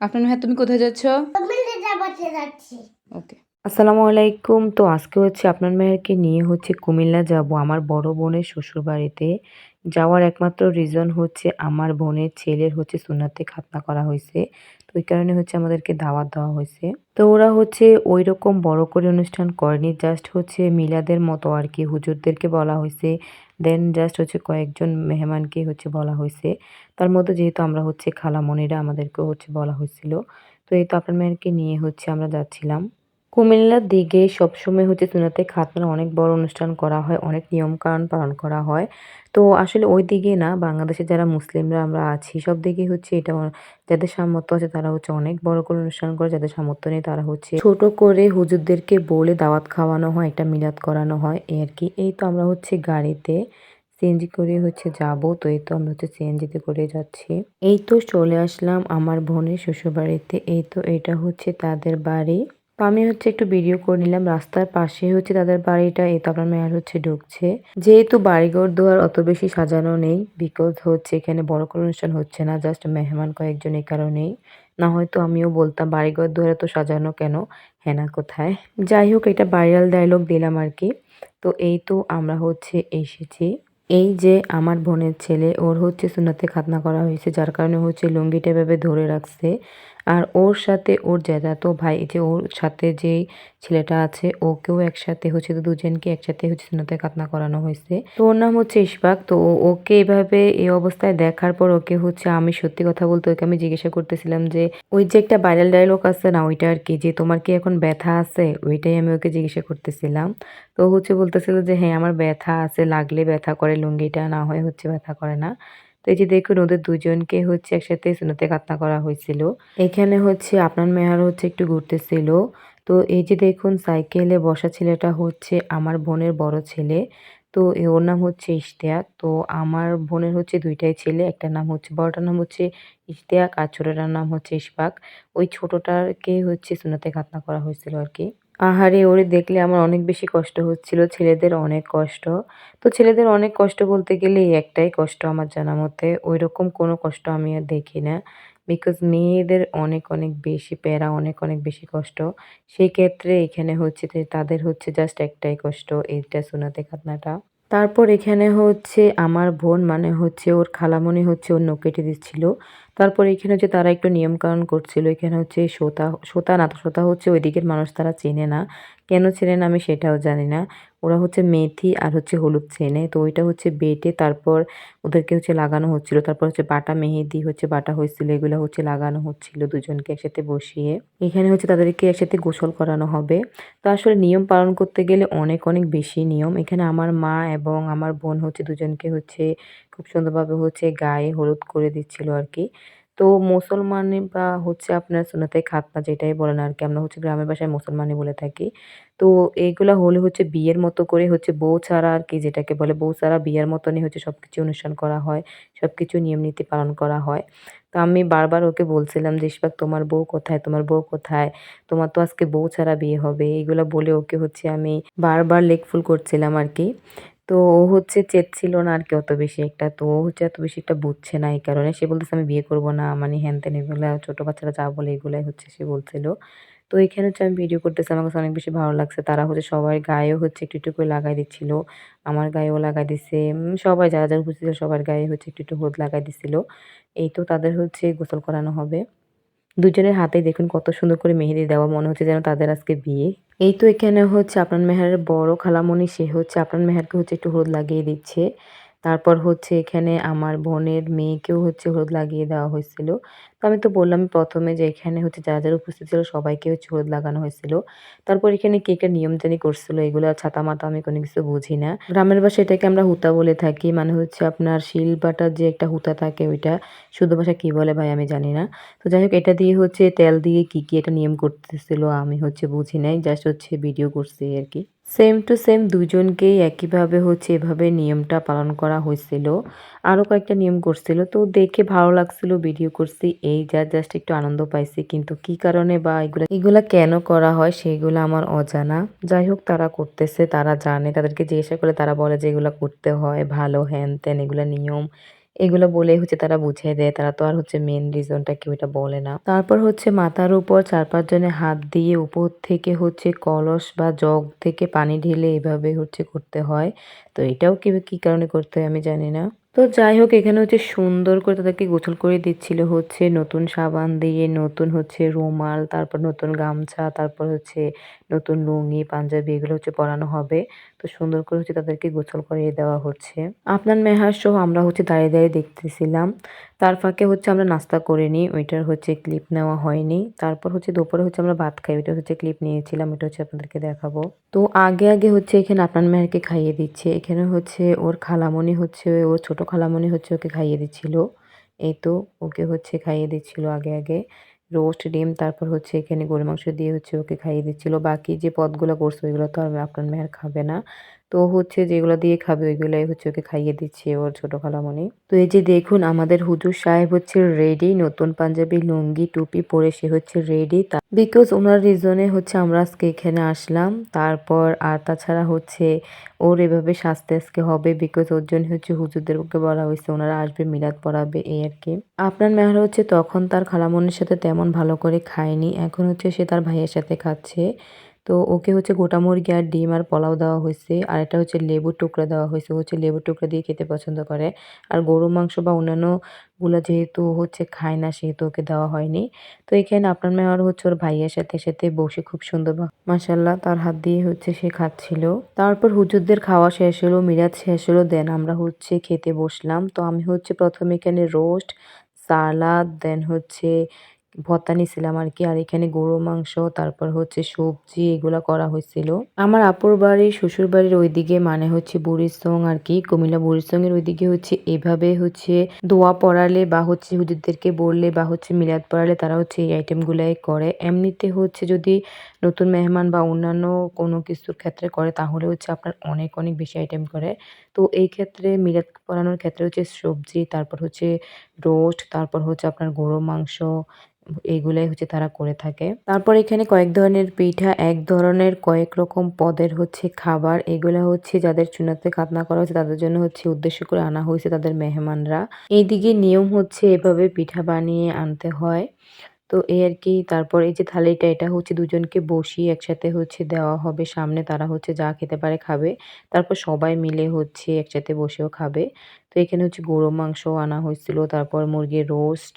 আপনার মেয়ে তুমি কোথায় যাচ্ছ? ওকে আসসালামু আলাইকুম। তো আজকে হচ্ছে আপনার মেয়েরকে নিয়ে হচ্ছে কুমিল্লা যাব আমার বড় বোনের শ্বশুর বাড়িতে যাওয়ার একমাত্র রিজন হচ্ছে আমার বোনের ছেলের হচ্ছে সুনাতে খাতনা করা হয়েছে। তো ওই কারণে হচ্ছে আমাদেরকে দাওয়াত দেওয়া হয়েছে। তো ওরা হচ্ছে ওই রকম বড় করে অনুষ্ঠান করেনি জাস্ট হচ্ছে মিলাদের মতো আর কি, হুজুরদেরকে বলা হয়েছে। দেন জাস্ট হচ্ছে কয়েকজন মেহমানকে হচ্ছে বলা হয়েছে। তার মধ্যে যেহেতু আমরা হচ্ছে খালামণিরা আমাদেরকে হচ্ছে বলা হয়েছিল। তো এই তো আপনার মেয়েরকে নিয়ে হচ্ছে আমরা যাচ্ছিলাম। কুমিল্লার দিকে সবসময় হচ্ছে চুনাতে খাতনার অনেক বড় অনুষ্ঠান করা হয়, অনেক নিয়মকানুন পালন করা হয়। তো আসলে ওই দিকে না, বাংলাদেশে যারা মুসলিমরা আমরা আছি, সব দিকে হচ্ছে এটা যাদের সামর্থ্য আছে তারা হচ্ছে অনেক বড় করে অনুষ্ঠান করে, যাদের সামর্থ্য নেই তারা হচ্ছে ছোট করে হুজুরদেরকে বলে দাওয়াত খাওয়ানো হয়, একটা মিলাদ করানো হয়, এই আর কি। এই তো আমরা হচ্ছে গাড়িতে সিএনজি করে হচ্ছে যাব, তো এই তো আমরা হচ্ছে সিএনজিতে করে যাচ্ছি। এই তো চলে আসলাম আমার বোনের শ্বশুরবাড়িতে, এই তো এটা হচ্ছে তাদের বাড়ি। তো আমি হচ্ছে একটু ভিডিও করে নিলাম। রাস্তার পাশে হচ্ছে তাদের বাড়িটা, এই তো আপনার মেয়ার হচ্ছে ঢুকছে। যেহেতু বাড়িঘর দুয়ার অত বেশি সাজানো নেই বিকজ হচ্ছে এখানে বড় কোনো অনুষ্ঠান হচ্ছে না জাস্ট মেহমান কয়েকজন এই কারণেই। না হয়তো আমিও বলতাম, বাড়িঘর দুয়ারে তো সাজানো কেন? হেনা কোথায়? যাই হোক, এটা ভাইরাল ডায়লগ দিলাম আর কি। তো এই তো আমরা হচ্ছে এসেছি। এই যে আমার বোনের ছেলে, ওর হচ্ছে সুন্নাতে খাতনা করা হয়েছে, যার কারণে হচ্ছে লুঙ্গিটা এভাবে ধরে রাখছে। আর ওর সাথে ওর জ্যাঠাতো ভাই যে ওর সাথে যেই ছেলেটা আছে, ওকেও একসাথে হচ্ছে তো দুজনকে একসাথে হচ্ছে সুন্নাতে খাতনা করানো হয়েছে। তো ওর নাম হচ্ছে ইশফাক। তো ওকে এভাবে এই অবস্থায় দেখার পর ওকে হচ্ছে আমি সত্যি কথা বলতে ওকে আমি জিজ্ঞাসা করতেছিলাম যে, ওই যে একটা ভাইরাল ডায়লগ আছে না, ওইটা আর কি, যে তোমার কি এখন ব্যথা আছে? ওইটাই আমি ওকে জিজ্ঞাসা করতেছিলাম। তো হচ্ছে বলতেছিল যে হ্যাঁ আমার ব্যথা আছে, লাগলে ব্যথা করে, লুঙ্গিটা না হয় হচ্ছে ব্যথা করে না। এই যে দেখুন, ওদের দুজনকে হচ্ছে একসাথে সুনাতে কাতনা করা হয়েছিল। এখানে হচ্ছে আপনার মেহার হচ্ছে একটু ঘুরতেছিল। তো এই যে দেখুন, সাইকেলে বসা ছেলেটা হচ্ছে আমার বোনের বড় ছেলে। তো ওর নাম হচ্ছে ইশতিয়াক। তো আমার বোনের হচ্ছে দুইটাই ছেলে। একটা নাম হচ্ছে, বড়টার নাম হচ্ছে ইশতিয়াক আর ছোটটার নাম হচ্ছে ইশফাক। ওই ছোটটাকে হচ্ছে সুনাতে খাতনা করা হয়েছিল আর কি। আহারে, ওরে দেখলে আমার অনেক বেশি কষ্ট হচ্ছিল, ছেলেদের অনেক কষ্ট। তো ছেলেদের অনেক কষ্ট বলতে গেলে এই একটাই কষ্ট আমার জানা মতে। ওই রকম কোনো কষ্ট আমি আর দেখি না। বিকজ মেয়েদের অনেক অনেক বেশি প্যারা, অনেক অনেক বেশি কষ্ট। সেই ক্ষেত্রে এখানে হচ্ছে যে তাদের হচ্ছে জাস্ট একটাই কষ্ট, এইটা শোনাতে খাতনাটা তারপর এখানে হচ্ছে আমার বোন মানে হচ্ছে ওর খালামণি হচ্ছে ওর নখ কেটে দিচ্ছিল। তারপর এখানে হচ্ছে তারা একটু নিয়মকানুন করছিল। এখানে হচ্ছে সোতা সোতা না তো সোতা হচ্ছে ওই দিকের মানুষ তারা চেনে না। কেন চেনে না আমি সেটাও জানি না। ওরা হচ্ছে মেথি আর হচ্ছে হলুদ চেনে। তো ওইটা হচ্ছে বেটে তারপর ওদেরকে হচ্ছে লাগানো হচ্ছিল। তারপর হচ্ছে বাটা মেহেদি হচ্ছে, বাটা হয়েছিল, এগুলো হচ্ছে লাগানো হচ্ছিল দুজনকে একসাথে বসিয়ে। এখানে হচ্ছে তাদেরকে একসাথে গোসল করানো হবে। তো আসলে নিয়ম পালন করতে গেলে অনেক অনেক বেশি নিয়ম। এখানে আমার মা এবং আমার বোন হচ্ছে দুজনকে হচ্ছে খুব সুন্দরভাবে হচ্ছে গায়ে হলুদ করে দিচ্ছিল আর কি। তো মুসলমানে বা হচ্ছে আপনার সুন্নতে খাতনা যেটাই বলেন আর কি, আমরা হচ্ছে গ্রামের ভাষায় মুসলমানই বলে থাকি। তো এইগুলা হলে হচ্ছে বিয়ের মতো করে হচ্ছে বউ ছাড়া আর কি যেটাকে বলে, বউ ছাড়া বিয়ের মতনই হচ্ছে সব কিছু অনুষ্ঠান করা হয় সব কিছু নিয়ম নীতি পালন করা হয়। তো আমি বারবার ওকে বলছিলাম যে ইশফাক তোমার বউ কোথায়? তোমার বউ কোথায়? তোমার তো আজকে বউ ছাড়া বিয়ে হবে। এইগুলো বলে ওকে হচ্ছে আমি বারবার লেকফুল করছিলাম আর কি। তো ও হচ্ছে চেচ্ছিল না আর কি অত বেশি একটা। তো ও হচ্ছে এত বেশি একটা বুঝছে না এই কারণে। সে বলতেছে, আমি বিয়ে করব না মানে হ্যান ত্যান এগুলো ছোটো বাচ্চারা যা বলে এগুলাই হচ্ছে, সে বলছিল। তো এখানে হচ্ছে আমি ভিডিও করতেছি, আমার কাছে অনেক বেশি ভালো লাগছে। তারা হচ্ছে সবার গায়েও হচ্ছে একটু একটু করে লাগাই দিচ্ছিল। আমার গায়েও লাগাই দিছে। সবাই যারা যারা উপস্থিত সবার গায়ে হচ্ছে একটু একটু হলুদ লাগাই দিছিল। এই তো তাদের হচ্ছে গোসল করানো হবে। দুজনের হাতেই দেখুন কত সুন্দর করে মেহেদি দেওয়া। মনে হচ্ছে যেন তাদের আজকে বিয়ে। এই তো এখানে হচ্ছে আপনার মেহারের বড় খালামণি। সে হচ্ছে আপনার মেহেরকে হচ্ছে একটু হলুদ লাগিয়ে দিচ্ছে। তারপর হচ্ছে এখানে আমার বোনের মেয়েকেও হচ্ছে হলুদ লাগিয়ে দেওয়া হয়েছিল। তো আমি তো বললাম প্রথমে যে এখানে হচ্ছে যারা যারা উপস্থিত ছিল সবাইকে হচ্ছে হলুদ লাগানো হয়েছিল। তারপর এখানে কে কে নিয়ম জানি করছিল এগুলো ছাতা মাতা আমি কোনো কিছু বুঝি না। গ্রামের বাসায় এটাকে আমরা হুতা বলে থাকি মানে হচ্ছে আপনার শিল বাটার যে একটা হুতা থাকে ওইটা শুদ্ধ ভাষা কী বলে ভাই আমি জানি না। তো যাই হোক, এটা দিয়ে হচ্ছে তেল দিয়ে কি কি এটা নিয়ম করতেছিল আমি হচ্ছে বুঝি নাই জাস্ট হচ্ছে ভিডিও করছি আর কি। সেম টু সেম দুজনকেই একইভাবে হচ্ছে এভাবে নিয়মটা পালন করা হয়েছিল। আরও কয়েকটা নিয়ম করছিল। তো দেখে ভালো লাগছিল, ভিডিও করছি। এই যা জাস্ট একটু আনন্দ পাইছি। কিন্তু কি কারণে বা এগুলা এগুলা কেন করা হয় সেগুলো আমার অজানা। যাই হোক, তারা করতেছে, তারা জানে। তাদেরকে জিজ্ঞাসা করলে তারা বলে যে এগুলা করতে হয়, ভালো হ্যান ত্যান এগুলা নিয়ম। এগুলো বলেই হচ্ছে তারা বুঝিয়ে দেয়। তারা তো আর হচ্ছে মেন রিজনটা কেউ এটা বলে না। তারপর হচ্ছে মাথার উপর চার পাঁচ জনে হাত দিয়ে উপর থেকে হচ্ছে কলস বা জগ থেকে পানি ঢেলে এভাবে হচ্ছে করতে হয়। তো এটাও কি কি কারণে করতে হয় আমি জানি না। তো যাই হোক, এখানে হচ্ছে সুন্দর করে তাদেরকে গোসল করে দিচ্ছিল হচ্ছে নতুন সাবান দিয়ে, নতুন হচ্ছে রুমাল, তারপর নতুন গামছা, তারপর হচ্ছে নতুন লুঙ্গি, পাঞ্জাবি, এগুলো হচ্ছে পরানো হবে। তো সুন্দর করে হচ্ছে তাদেরকে গোসল করিয়ে দেওয়া হচ্ছে। আপনার মেহার সহ আমরা হচ্ছে দাঁড়িয়ে দাঁড়িয়ে দেখতেছিলাম। তার ফাঁকে হচ্ছে আমরা নাস্তা করে নিই, ওইটার হচ্ছে ক্লিপ নেওয়া হয়নি। তারপর হচ্ছে দুপুরে হচ্ছে আমরা ভাত খাই, ওইটা হচ্ছে ক্লিপ নিয়েছিলাম এটা হচ্ছে আপনাদেরকে দেখাবো। তো আগে আগে হচ্ছে এখানে আপনার মেয়েরকে খাইয়ে দিচ্ছে। এখানে হচ্ছে ওর খালামণি হচ্ছে, ওর ছোট খালামণি হচ্ছে ওকে খাইয়ে দিচ্ছিল। এই তো ওকে হচ্ছে খাইয়ে দিচ্ছিল আগে আগে। রোস্ট, ডিম, তারপর হচ্ছে এখানে গরু মাংস দিয়ে হচ্ছে ওকে খাইয়ে দিচ্ছিল। বাকি যে পদগুলো করছে, ওইগুলো তো আর আপনার মেয়ের খাবে না। তো হচ্ছে যেগুলো দিয়ে খাবে ওইগুলাই হচ্ছে ওকে খাইয়ে দিচ্ছে ওর ছোট খালামণি। তো এই যে দেখুন আমাদের হুজুর সাহেব হচ্ছে রেডি নতুন পাঞ্জাবি লুঙ্গি, টুপি পরে সে হচ্ছে রেডি বিকজ ওনার রিজনে হচ্ছে আমরা আজকে এখানে আসলাম, তারপর আর তাছাড়া হচ্ছে ওর এভাবে সাজতে আজকে হবে বিকজ ওর জন্য হচ্ছে হুজুরদেরকে বলা হয়েছে ওনারা আসবে, মিলাদ পড়াবে, এই আর কি। আপনার মেহার হচ্ছে তখন তার খালামনির সাথে তেমন ভালো করে খায়নি, এখন হচ্ছে সে তার ভাইয়ের সাথে খাচ্ছে। তো ওকে হচ্ছে গোটা মুরগি আর ডিম আর পোলাও দেওয়া হয়েছে। আর এটা হচ্ছে লেবুর টুকরা দেওয়া হয়েছে। হচ্ছে লেবুর টুকরা দিয়ে খেতে পছন্দ করে। আর গরু মাংস বা অন্যান্যগুলা যেহেতু হচ্ছে খায় না, সেহেতু ওকে দেওয়া হয়নি। তো এখানে আপনার মেয়ে আর হচ্ছে ওর ভাইয়ের সাথে সাথে বসে খুব সুন্দর মাসাল্লাহ তার হাত দিয়ে হচ্ছে সে খাচ্ছিল। তারপর হুজুরদের খাওয়া শেষ হলো, মিরাজ শেষ হলো, দেন আমরা হচ্ছে খেতে বসলাম। তো আমি হচ্ছে প্রথমে এখানে রোস্ট, সালাদ, দেন হচ্ছে ভর্তা নিয়েছিলাম আর কি। আর এখানে গরু মাংস, তারপর হচ্ছে সবজি, এগুলা করা হয়েছিল। আমার আপুর বাড়ি, শ্বশুর বাড়ির ওইদিকে মানে হচ্ছে বুড়িসং আর কি, কুমিল্লা বুড়িসং এর ওইদিকে হচ্ছে এভাবে হচ্ছে দোয়া পড়ালে বা হচ্ছে হুজুরদেরকে বললে বা হচ্ছে মিলাদ পড়ালে তারা হচ্ছে এই আইটেমগুলাই করে। এমনিতে হচ্ছে যদি নতুন মেহমান বা অন্যান্য কোনো কিছুর ক্ষেত্রে করে, তাহলে হচ্ছে আপনার অনেক অনেক বেশি আইটেম করে। তো এই ক্ষেত্রে মিলাদ পড়ানোর ক্ষেত্রে হচ্ছে সবজি, তারপর হচ্ছে রোস্ট, তারপর হচ্ছে আপনার গরু মাংস, এইগুলাই হচ্ছে তারা করে থাকে। তারপর এখানে কয়েক ধরনের পিঠা, এক ধরনের কয়েক রকম পদের হচ্ছে খাবার, এগুলা হচ্ছে যাদের চুনাতে খাতনা করা হয়েছে, তাদের জন্য হচ্ছে উদ্দেশ্য করে আনা হয়েছে তাদের মেহমানরা। এইদিকে নিয়ম হচ্ছে এভাবে পিঠা বানিয়ে আনতে হয়। তো এই আর কি, তারপর এই যে থালিটা, এটা হচ্ছে দুজনকে বসিয়ে একসাথে হচ্ছে দেওয়া হবে। সামনে তারা হচ্ছে যা খেতে পারে খাবে। তারপর সবাই মিলে হচ্ছে একসাথে বসেও খাবে। তো এখানে হচ্ছে গরু মাংস আনা হয়েছিল, তারপর মুরগির রোস্ট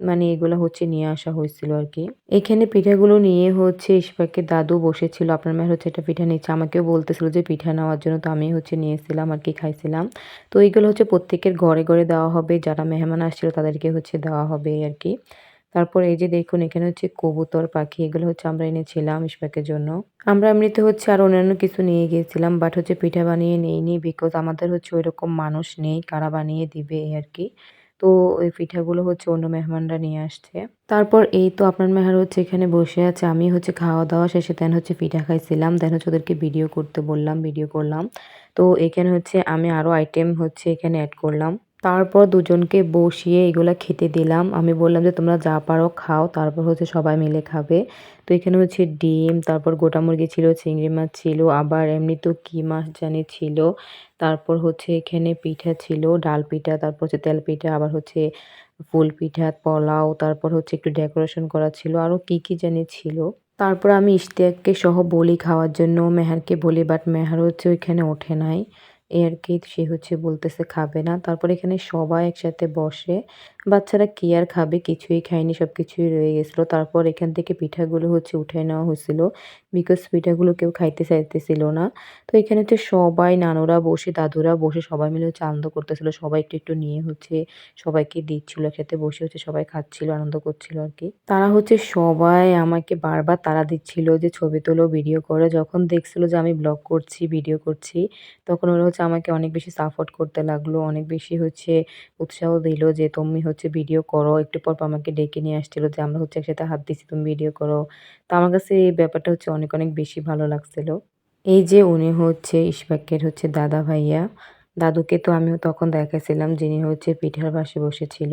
মানে এগুলো হচ্ছে নিয়ে আসা হয়েছিল আর কি। এখানে পিঠাগুলো নিয়ে হচ্ছে ইশফাকের দাদু বসেছিল। আপনার মেয়ের হচ্ছে একটা পিঠা নিচ্ছে আমাকেও বলতেছিল যে পিঠা নেওয়ার জন্য, তো আমি হচ্ছে নিয়েছিলাম আর কি, খাইছিলাম। তো এইগুলো হচ্ছে প্রত্যেকের ঘরে ঘরে দেওয়া হবে। যারা মেহমান আসছিল, তাদেরকে হচ্ছে দেওয়া হবে আর কি। তারপর এই যে দেখুন, এখানে হচ্ছে কবুতর, পাখি, এগুলো হচ্ছে আমরা এনেছিলাম ইশফাকের জন্য। আমরা এমনিতে হচ্ছে আর অন্যান্য কিছু নিয়ে গিয়েছিলাম বাট হচ্ছে পিঠা বানিয়ে নেইনি বিকজ আমাদের হচ্ছে ওই রকম মানুষ নেই, কারা বানিয়ে দিবে আর কি। তো ওই পিঠাগুলো হচ্ছে অন্য মেহমানরা নিয়ে আসছে। তারপর এই তো আপনার মেহার হচ্ছে এখানে বসে আছে, আমি হচ্ছে খাওয়া দাওয়া শেষে দেন হচ্ছে পিঠা খাইছিলাম দেন হচ্ছে ওদেরকে ভিডিও করতে বললাম ভিডিও করলাম। তো এখানে হচ্ছে আমি আরও আইটেম হচ্ছে এখানে অ্যাড করলাম। তারপর দুজনকে বসিয়ে এগুলা খেতে দিলাম। আমি বললাম যে, তোমরা যা পারো খাও। তারপর হচ্ছে সবাই মিলে খাবে। তো এখানে হচ্ছে ডিম, তারপর গোটা মুরগি ছিল, চিংড়ি মাছ ছিল, আবার এমনিতেও কী মাছ জানি ছিল। তারপর হচ্ছে এখানে পিঠা ছিল, ডাল পিঠা, তারপর হচ্ছে তেল পিঠা, আবার হচ্ছে ফুল পিঠা, পোলাও, তারপর হচ্ছে একটু ডেকোরেশন করা ছিল আরও কী কী জানি ছিল। তারপর আমি ইশতিয়াককে সহ বলি খাওয়ার জন্য, মেহারকে বলি বাট মেহার হচ্ছে ওইখানে ওঠে নাই। এই আর কি সে হচ্ছে বলতেছে খাবে না। তারপর এখানে সবাই একসাথে বসে। বাচ্চারা কি আর খাবে? কিছুই খায়নি সব কিছুই রয়ে গেছিল। তারপর এখান থেকে পিঠাগুলো হচ্ছে উঠে নেওয়া হয়েছিল বিকজ পিঠাগুলো কেউ খাইতে চাইতেছিল না। তো এখানে হচ্ছে সবাই নানুরা বসে, দাদুরা বসে সবাই মিলে হচ্ছে আনন্দ করতেছিল। সবাই একটু একটু নিয়ে হচ্ছে সবাইকে দিচ্ছিল একসাথে বসে হচ্ছে সবাই খাচ্ছিল, আনন্দ করছিল আর কি। তারা হচ্ছে সবাই আমাকে বারবার তারা দিচ্ছিল যে, ছবি তোলো ভিডিও করো। যখন দেখছিল যে আমি ব্লগ করছি ভিডিও করছি, তখন ওরা হচ্ছে আমাকে অনেক বেশি সাপোর্ট করতে লাগল, অনেক বেশি হচ্ছে উৎসাহ দিল যে, তুমি ভিডিও করো। একটু পর আমাকে ডেকে নিয়ে আসছিল যে, আমরা হচ্ছে একসাথে হাত দিয়েছি তুমি ভিডিও করো। তো আমার কাছে এই ব্যাপারটা হচ্ছে অনেক অনেক বেশি ভালো লাগছিল। এই যে উনি হচ্ছে ইশফাকের হচ্ছে দাদা ভাইয়া দাদুকে তো আমিও তখন দেখাইছিলাম যিনি হচ্ছে পিঠার পাশে বসেছিল।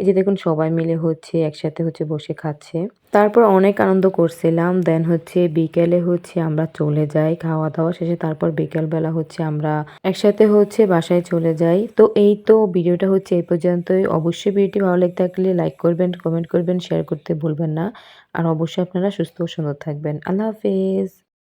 এই যে দেখুন সবাই মিলে হচ্ছে একসাথে হচ্ছে বসে খাচ্ছে। তারপর অনেক আনন্দ করছিলাম। দেন হচ্ছে বিকেলে হচ্ছে আমরা চলে যাই খাওয়া দাওয়া শেষে। তারপর বিকেলবেলা হচ্ছে আমরা একসাথে হচ্ছে বাসায় চলে যাই। তো এই তো ভিডিওটা হচ্ছে এই পর্যন্তই। অবশ্যই ভিডিওটি ভালো লেগে থাকলে লাইক করবেন কমেন্ট করবেন শেয়ার করতে ভুলবেন না। আর অবশ্যই আপনারা সুস্থ ও সুন্দর থাকবেন। আল্লাহ হাফেজ।